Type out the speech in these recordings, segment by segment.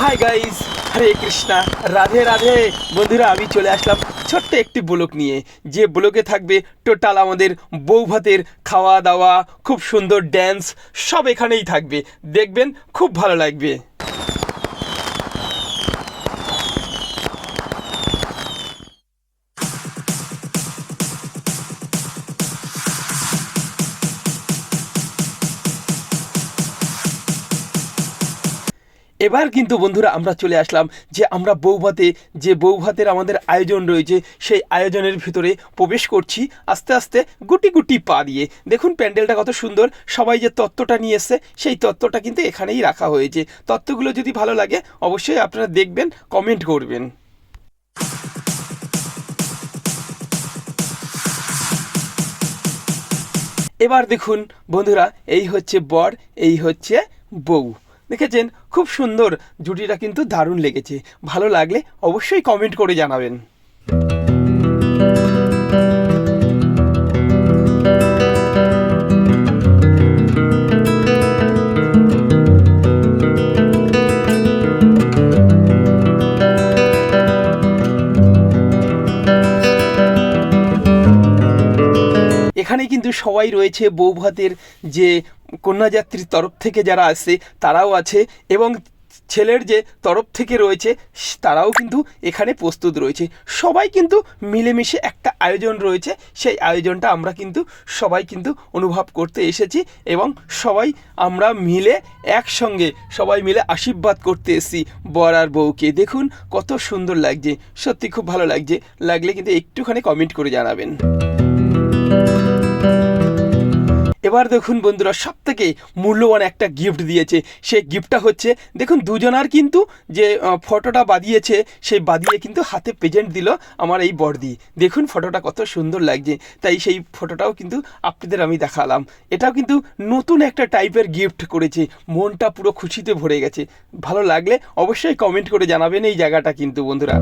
High guys Hare Krishna Radhe Radhe বন্ধুরা, আমি চলে আসলাম ছোট্ট একটি ব্লক নিয়ে। যে ব্লকে থাকবে টোটাল আমাদের বউ ভাতের খাওয়া দাওয়া, খুব সুন্দর ড্যান্স সব এখানেই থাকবে। দেখবেন, খুব ভালো লাগবে। এবার কিন্তু বন্ধুরা আমরা চলে আসলাম যে আমরা বৌভাতে, যে বৌভাতের আমাদের আয়োজন রয়েছে, সেই আয়োজনের ভিতরে প্রবেশ করছি আস্তে আস্তে গুটি গুটি পা দিয়ে। দেখুন প্যান্ডেলটা কত সুন্দর, সবাই যে তত্ত্বটা নিয়ে এসছে, সেই তত্ত্বটা কিন্তু এখানেই রাখা হয়েছে। তত্ত্বগুলো যদি ভালো লাগে, অবশ্যই আপনারা দেখবেন, কমেন্ট করবেন। এবার দেখুন বন্ধুরা, এই হচ্ছে বর, এই হচ্ছে বউ। দেখেছেন? খুব সুন্দর। জুটিটা কিন্তু দারুণ লেগেছে। ভালো লাগলে অবশ্যই কমেন্ট করে জানাবেন। এখানে কিন্তু সবাই রয়েছে, বৌভাতের যে কন্যাযাত্রীর তরফ থেকে যারা আসে তারাও আছে এবং ছেলের যে তরফ থেকে রয়েছে তারাও কিন্তু এখানে প্রস্তুত রয়েছে। সবাই কিন্তু মিলেমিশে একটা আয়োজন রয়েছে, সেই আয়োজনটা আমরা কিন্তু সবাই কিন্তু অনুভব করতে এসেছি এবং সবাই আমরা মিলে একসঙ্গে সবাই মিলে আশীর্বাদ করতে এসেছি বর আর বউকে। দেখুন কত সুন্দর লাগছে, সত্যি খুব ভালো লাগছে। লাগলে কিন্তু একটুখানি কমেন্ট করে জানাবেন। এবার দেখুন বন্ধুরা সব থেকে মূল্যবান একটা গিফট দিয়েছে। সেই গিফটটা হচ্ছে, দেখুন দুজনার কিন্তু যে ফটোটা বাদিয়েছে সেই বাদিয়ে কিন্তু হাতে প্রেজেন্ট দিল আমার এই বর্দি দেখুন ফটোটা কত সুন্দর লাগছে। তাই সেই ফটোটাও কিন্তু আপনাদের আমি দেখালাম। এটাও কিন্তু নতুন একটা টাইপের গিফট করেছে। মনটা পুরো খুশিতে ভরে গেছে। ভালো লাগলে অবশ্যই কমেন্ট করে জানাবেন এই জায়গাটা কিন্তু বন্ধুরা।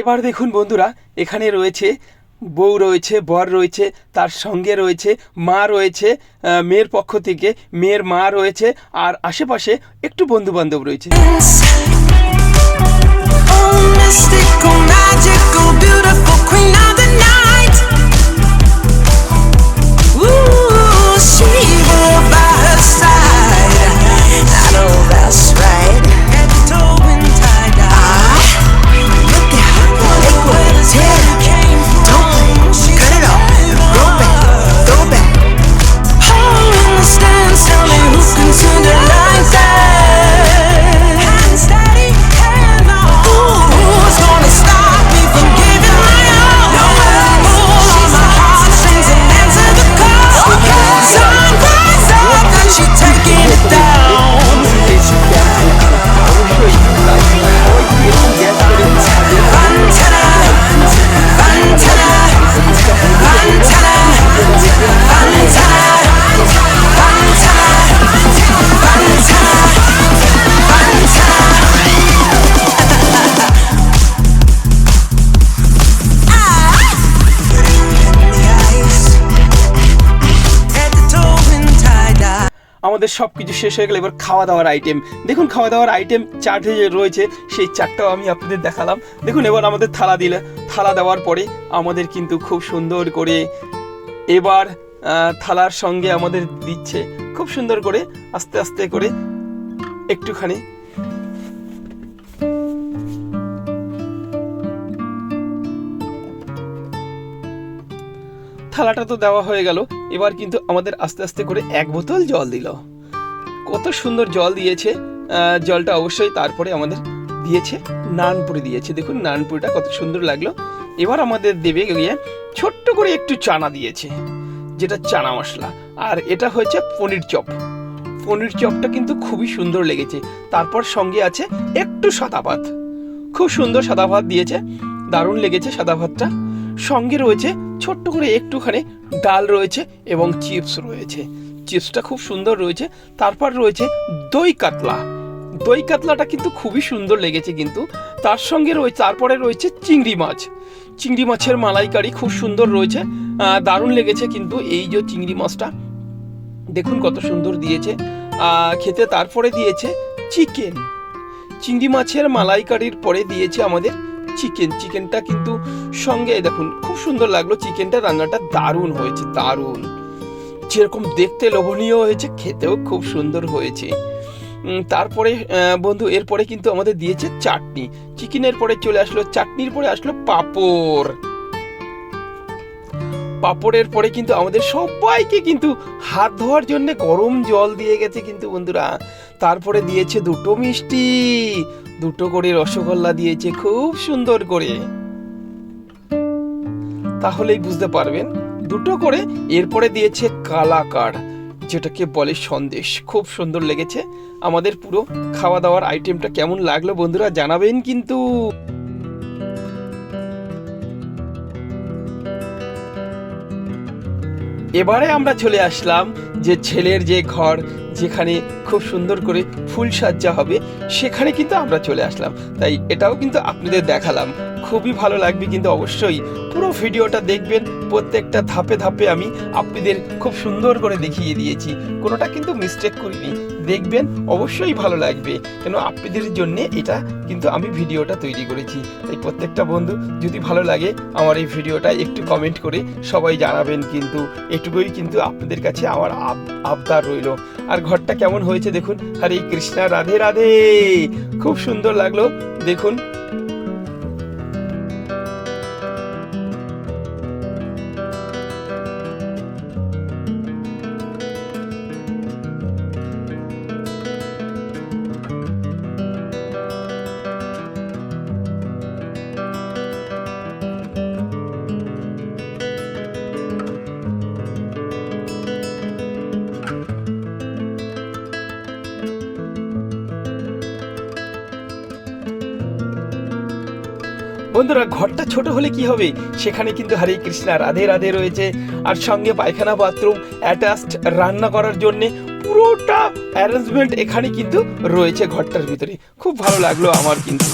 এবার দেখুন বন্ধুরা এখানে রয়েছে বউ রয়েছে বর রয়েছে তার সঙ্গে রয়েছে মা রয়েছে মেয়ের পক্ষ থেকে মেয়ের মা রয়েছে আর আশেপাশে একটু বন্ধুবান্ধব রয়েছে mystical, magical, beautiful queen of the night. আমাদের সব কিছু শেষ হয়ে গেলে। এবার খাওয়া দাওয়ার আইটেম দেখুন খাওয়া দাওয়ার আইটেম চার্টে রয়েছে, সেই চারটাও আমি আপনাদের দেখালাম। দেখুন, এবার আমাদের থালা দিলে, থালা দেওয়ার পরে আমাদের কিন্তু খুব সুন্দর করে এবার থালার সঙ্গে আমাদের দিচ্ছে। খুব সুন্দর করে, আস্তে আস্তে করে একটুখানি। থালাটা তো দেওয়া হয়ে গেল। এবার কিন্তু আমাদের আস্তে আস্তে করে এক বোতল জল দিল। কত সুন্দর জল দিয়েছে। জলটা অবশ্যই তারপরে আমাদের দিয়েছে। নানপুরি দিয়েছে। দেখুন, নানপুরিটা কত সুন্দর লাগল। এবার আমাদের দেবে গিয়ে ছোট্ট করে একটু চানা দিয়েছে, যেটা চানা মশলা। আর এটা হয়েছে পনির চপ। পনির চপটা কিন্তু খুবই সুন্দর লেগেছে। তারপর সঙ্গে আছে একটু সাদা ভাত। খুব সুন্দর সাদা ভাত দিয়েছে। দারুণ লেগেছে সাদা ভাতটা। সঙ্গে রয়েছে ছোট্ট করে একটুখানি ডাল রয়েছে এবং চিপস রয়েছে। চিপসটা খুব সুন্দর রয়েছে। তারপর রয়েছে দই কাতলা। দই কাতলাটা কিন্তু খুবই সুন্দর লেগেছে কিন্তু। তার সঙ্গে রয়েছে তারপরে রয়েছে চিংড়ি মাছ। চিংড়ি মাছের মালাইকারি খুব সুন্দর রয়েছে। দারুণ লেগেছে কিন্তু এই যে চিংড়ি মাছটা। দেখুন কত সুন্দর দিয়েছে। খেতে তারপরে দিয়েছে চিকেন। চিংড়ি মাছের মালাইকারির পরে দিয়েছে আমাদের চিকেন। চিকেনটা কিন্তু সঙ্গে দেখুন, খুব সুন্দর লাগল। চিকেনটা রান্নাটা দারুণ হয়েছে, দারুণ। যেরকম দেখতে লোভনীয় হয়েছে, খেতেও খুব সুন্দর হয়েছে। তারপরে বন্ধু, এরপরে কিন্তু আমাদের দিয়েছে চাটনি। চিকেনের পরে চলে আসলো, চাটনির পরে আসলো পাপড়। পাপড়ের পরে কিন্তু আমাদের সবাইকে কিন্তু হাত ধোয়ার জন্য গরম জল দিয়ে গেছে কিন্তু বন্ধুরা। তারপরে দিয়েছে দুটো মিষ্টি, দুটো করে রসগোল্লা দিয়েছে, খুব সুন্দর করে। তাহলেই বুঝতে পারবেন দুটো করে এরপরে দিয়েছে কালাকার, যেটাকে বলে সন্দেশ। খুব সুন্দর লেগেছে। আমাদের পুরো খাওয়া দাওয়ার আইটেমটা কেমন লাগল বন্ধুরা জানাবেন কিন্তু। এবারে আমরা চলে আসলাম যে ছেলের যে ঘর, যেখানে খুব সুন্দর করে ফুল সাজ্জা হবে, সেখানে কিন্তু আমরা চলে আসলাম। তাই এটাও কিন্তু আপনাদের দেখালাম। খুবই ভালো লাগবে কিন্তু অবশ্যই পুরো ভিডিওটা দেখবেন, প্রত্যেকটা ধাপে ধাপে আমি আপনাদের খুব সুন্দর করে দেখিয়ে দিয়েছি। কোনোটা কিন্তু মিস্টেক করিনি, দেখবেন অবশ্যই ভালো লাগবে। কেন আপনাদের জন্য এটা কিন্তু আমি ভিডিওটা তৈরি করেছি। তাই প্রত্যেকটা বন্ধু যদি ভালো লাগে আমার এই ভিডিওটা একটু কমেন্ট করে সবাই জানাবেন কিন্তু, এটুকুই কিন্তু আপনাদের কাছে আমার আব- আবদার রইল। আর ঘরটা কেমন হয়েছে দেখুন। হরে কৃষ্ণা, রাধে রাধে! খুব সুন্দর লাগল। দেখুন বন্ধুরা, ঘরটা ছোট হলে কি হবে? সেখানে কিন্তু হরে কৃষ্ণা, রাধে রাধে রয়েছে। আর সঙ্গে পায়খানা বাথরুম অ্যাটাচড রান্না করার জন্যে পুরোটা অ্যারেঞ্জমেন্ট এখানে কিন্তু রয়েছে ঘরটার ভিতরে। খুব ভালো লাগল আমার কিন্তু।